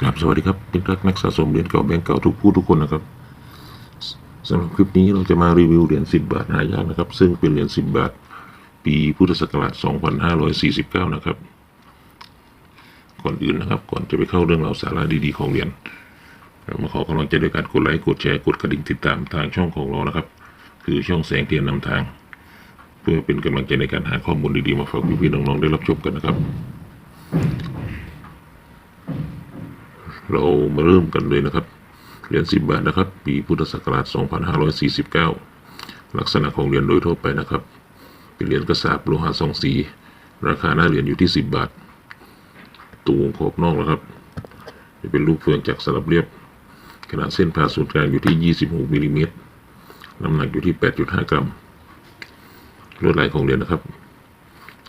ครับสวัสดีครับมิตรรักนักสะสมเหรียญเก่าแบงก์เก่าทุกผู้ทุกคนนะครับสำหรับคลิปนี้เราจะมารีวิวเหรียญ10 บาทหายากนะครับ ซึ่งเป็นเหรียญ10 บาท ปีพุทธศักราช2549 นะครับ ก่อนอื่นนะครับ ก่อนจะไปเข้าเรื่องราวสาระดีๆของเหรียญเรามาขอกำลังใจด้วยการกดไลค์กดแชร์กดกระดิ่งติดตามทางช่องของเรานะครับ คือช่องแสงเทียนนำทาง เพื่อเป็นกำลังใจในการหาข้อมูลดีๆมาฝากพี่ๆน้องๆได้รับชมกันนะครับ เรามาเริ่มกันเลยนะครับ เหรียญ10 บาทนะครับ ปีพุทธศักราช 2549 ลักษณะของเหรียญโดยทั่วไปนะครับ เป็นเหรียญกระสาบโลหะสองสี ราคาหน้าเหรียญอยู่ที่ 10 บาท ตูวงขอบนอกนะครับ จะเป็นรูปเฟืองจากสลับเรียบ ขนาดเส้นผ่าศูนย์กลางอยู่ที่ 26มิลลิเมตร น้ำหนักอยู่ที่ 8.5 กรัมลวดลายของเหรียญนะครับ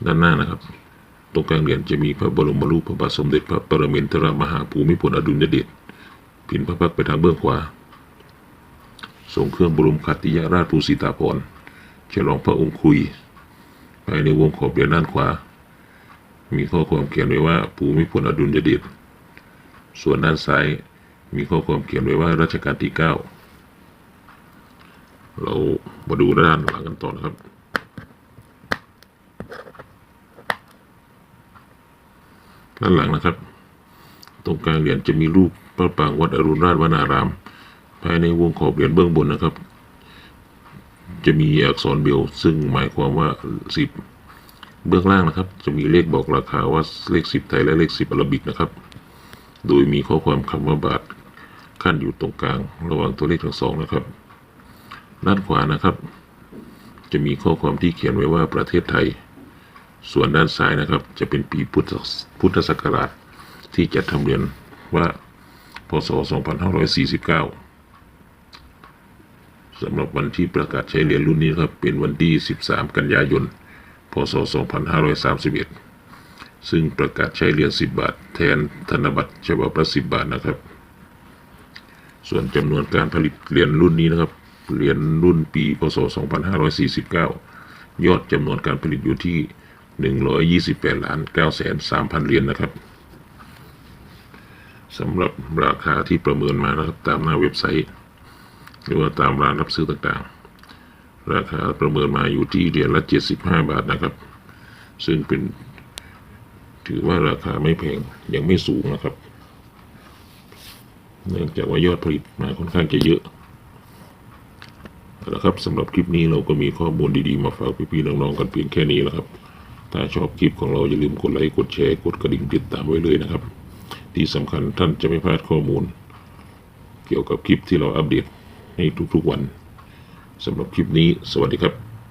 ด้านหน้านะครับ รงกลางเหรียญจะมีพระบรมรูปพระบาทสมเด็จพระปรมินทรมหาภูมิพลอดุลยเดชพินพระพักตร์ไปทางเบื้องขวาทรงเครื่องบรมขัตติยราชภูสิตาภรฉลองพระองค์คุยภายในวงขอบเหรียญด้านขวา มีข้อความเขียนไว้ว่าภูมิพลอดุลยเดชส่วนด้านซ้ายมีข้อความเขียนไว้ว่ารัชกาลที่เก้าเรามาดูด้านหลังกันต่อนะครับ ด้านหลังนะครับ ตรงกลางเหรียญจะมีรูปพระปรางวัดอรุณราชวนาราม ภายในวงขอบเหรียญเบื้องบนนะครับ จะมีอักษรเบลซึ่งหมายความว่าสิบเบื้องล่างนะครับ จะมีเลขบอกราคาว่าเลขสิบไทยและเลขสิบอาราบิกนะครับ โดยมีข้อความคำว่าบาทขั้นอยู่ตรงกลาง ระหว่างตัวเลขทั้งสองนะครับ ด้านขวานะครับ จะมีข้อความที่เขียนไว้ว่าประเทศไทย ส่วนด้านซ้ายนะครับ จะเป็นปีพุทธพุทธศักราชที่จัดทำเรียนว่าพศ 2549 สำหรับวันที่ประกาศใช้เหรียญรุ่นนี้ครับ เป็นวันที่ 13 กันยายน พศ 2531 ซึ่งประกาศใช้เหรียญ10 บาท แทนธนบัตรฉบับละ10 บาทนะครับ ส่วนจำนวนการผลิตเหรียญรุ่นนี้นะครับ เหรียญรุ่นปี พศ 2549 ยอดจำนวนการผลิตอยู่ที่ 128ล้าน9แสน3พันเหรียญนะครับสำหรับราคาที่ประเมินมานะครับตามหน้าเว็บไซต์ หรือว่าตามร้านรับซื้อต่างๆ ราคาประเมินมาอยู่ที่เหรียญละ75บาทนะครับ ซึ่งเป็นถือว่าราคาไม่แพงยังไม่สูงนะครับ เนื่องจากว่ายอดผลิตมาค่อนข้างจะเยอะแล้วครับสำหรับคลิปนี้เราก็มีข้อมูลดีๆ มาฝากพี่ๆน้องๆกันเพียงแค่นี้แล้วครับ ถ้าชอบคลิปของเราอย่าลืมกดไลค์กดแชร์กดกระดิ่งติดตามไว้เลยนะครับ ที่สำคัญท่านจะไม่พลาดข้อมูล เกี่ยวกับคลิปที่เราอัปเดตให้ทุกๆวันสำหรับคลิปนี้ สวัสดีครับ